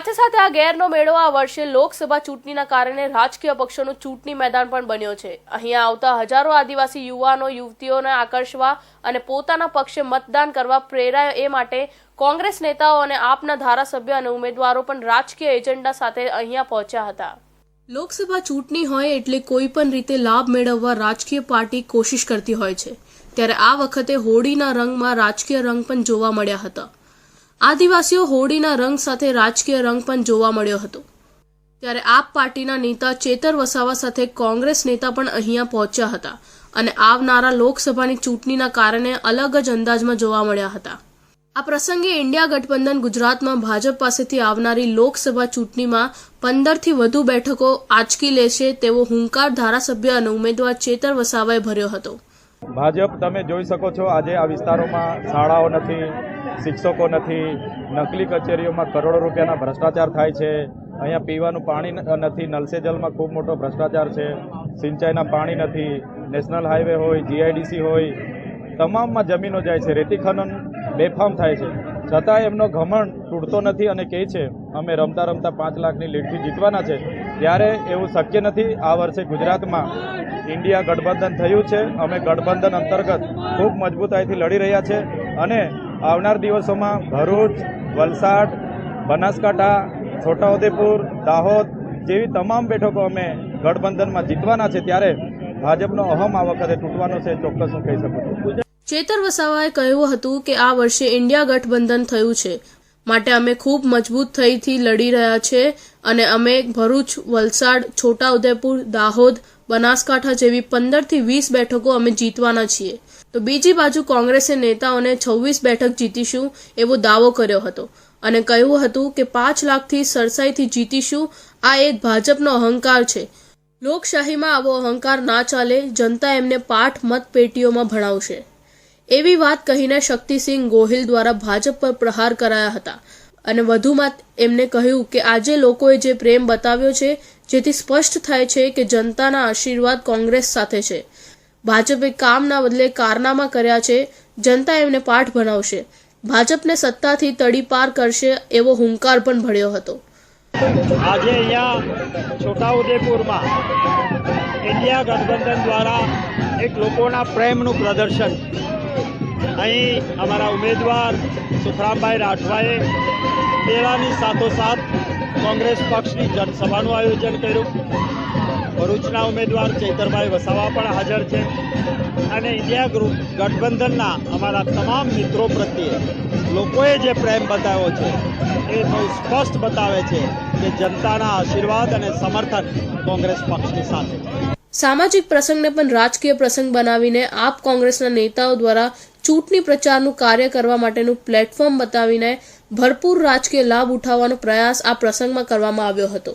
સાથે સાથે આ ગેરનો મેળો આ વર્ષે લોકસભા ચૂંટણીના કારણે રાજકીય પક્ષોનું ચૂંટણી મેદાન પણ બન્યો છે. અહીંયા આવતા હજારો આદિવાસી યુવાનો, યુવતીઓને આકર્ષવા અને પોતાના પક્ષે મતદાન કરવા પ્રેરાય એ માટે કોંગ્રેસ નેતાઓ અને આપના ધારાસભ્ય અને ઉમેદવારો પણ રાજકીય એજન્ડા સાથે અહીંયા પહોંચ્યા હતા. લોકસભા ચૂંટણી હોય એટલે કોઈ પણ રીતે લાભ મેળવવા રાજકીય પાર્ટી કોશિશ કરતી હોય છે. ત્યારે આ વખતે હોળીના રંગમાં રાજકીય રંગ પણ જોવા મળ્યા હતા. આદિવાસીઓ હોળીના રંગ સાથે રાજકીય રંગ પણ જોવા મળ્યો હતો. ત્યારે આપ પાર્ટીના નેતા ચેતર વસાવા સાથે કોંગ્રેસ નેતા પણ અહીંયા પહોંચ્યા હતા અને આવનારા લોકસભાની ચૂંટણીના કારણે અલગ જ અંદાજમાં જોવા મળ્યા હતા. આ પ્રસંગે ઇન્ડિયા ગઠબંધન ગુજરાતમાં ભાજપ પાસેથી આવનારી લોકસભા ચૂંટણીમાં પંદરથી વધુ બેઠકો આંચકી લેશે તેવો હુંકાર ધારાસભ્ય અને ઉમેદવાર ચેતર વસાવાએ ભર્યો હતો. ભાજપ, તમે જોઈ શકો છો આજે આ વિસ્તારોમાં શાળાઓ નથી શિક્ષકો નથી, નકલી કચેરીઓમાં કરોડો રૂપિયાના ભ્રષ્ટાચાર થાય છે. અહીંયા પીવાનું પાણી નથી, નલસે જલમાં ખૂબ મોટો ભ્રષ્ટાચાર છે. સિંચાઈના પાણી નથી, નેશનલ હાઈવે હોય, જીઆઈડીસી હોય, તમામમાં જમીનો જાય છે. રેતી ખનન બેફામ થાય છે. છતાં એમનો ઘમંડ તૂટતો નથી અને કહે છે, અમે રમતા રમતા પાંચ લાખની લીડથી જીતવાના છે. ત્યારે એવું શક્ય નથી. આ વર્ષે ગુજરાતમાં ઇન્ડિયા ગઠબંધન થયું છે. અમે ગઠબંધન અંતર્ગત ખૂબ મજબૂતાઈથી લડી રહ્યા છે અને આવનાર દિવસોમાં ભરૂચ, વલસાડ, બનાસકાંઠા, છોટાઉદેપુર, દાહોદ જેવી તમામ બેઠકો અમે ગઠબંધનમાં જીતવાના છે ત્યારે ભાજપનો અહમ આ વખતે તૂટવાનો છે, ચોક્કસ હું કહી શકું છું. ચેતર વસાવાએ કહ્યું હતું કે આ વર્ષે ઇન્ડિયા ગઠબંધન થયું છે. માટે અમે ખૂબ મજબૂત થઈથી લડી રહ્યા છે અને અમે ભરૂચ, વલસાડ, છોટાઉદેપુર, દાહોદ, બનાસકાંઠા જેવી પંદરથી વીસ બેઠકો અમે જીતવાના છીએ. તો બીજી બાજુ કોંગ્રેસે નેતાઓને છવ્વીસ બેઠક જીતીશું એવો દાવો કર્યો હતો અને કહ્યું હતું કે પાંચ લાખથી સરસાઈથી જીતીશું, આ એક ભાજપનો અહંકાર છે. લોકશાહીમાં આવો અહંકાર ના ચાલે, જનતા એમને પાઠ મતપેટીઓમાં ભણાવશે. એવી વાત કહીને શક્તિસિંહ ગોહિલ દ્વારા ભાજપ પર પ્રહાર કરાયા હતા. અને વધુમાં એમને કહ્યું કે આજે લોકોએ જે પ્રેમ બતાવ્યો છે, જેથી સ્પષ્ટ થાય છે કે જનતાના આશીર્વાદ કોંગ્રેસ સાથે છે. ભાજપે કામના બદલે કારનામા કર્યા છે, જનતા એમને પાઠ ભણાવશે. ભાજપને સત્તાથી તડીપાર કરશે એવો હુંકાર પણ ભળ્યો હતો. આજે અહીંયા છોટાઉદેપુરમાં ઇન્ડિયા ગઠબંધન દ્વારા એક લોકોના પ્રેમનું પ્રદર્શન અહીં અમારા ઉમેદવાર સુખરામભાઈ રાઠવાએ તેવાની સાથોસાથ કોંગ્રેસ પક્ષની જનસભાનું આયોજન કર્યું. ભરૂચના ઉમેદવાર ચૈતરભાઈ વસાવા પણ હાજર છે. અને ઇન્ડિયા ગ્રુપ ગઠબંધનના અમારા તમામ મિત્રો પ્રત્યે લોકોએ જે પ્રેમ બતાવ્યો છે, એ બહુ સ્પષ્ટ બતાવે છે કે જનતાના આશીર્વાદ અને સમર્થન કોંગ્રેસ પક્ષની સાથે સામાજિક પ્રસંગને પણ રાજકીય પ્રસંગ બનાવીને આપ કોંગ્રેસના નેતાઓ દ્વારા ચૂંટણી પ્રચારનું કાર્ય કરવા માટેનું પ્લેટફોર્મ બતાવીને ભરપૂર રાજકીય લાભ ઉઠાવવાનો પ્રયાસ આ પ્રસંગમાં કરવામાં આવ્યો હતો.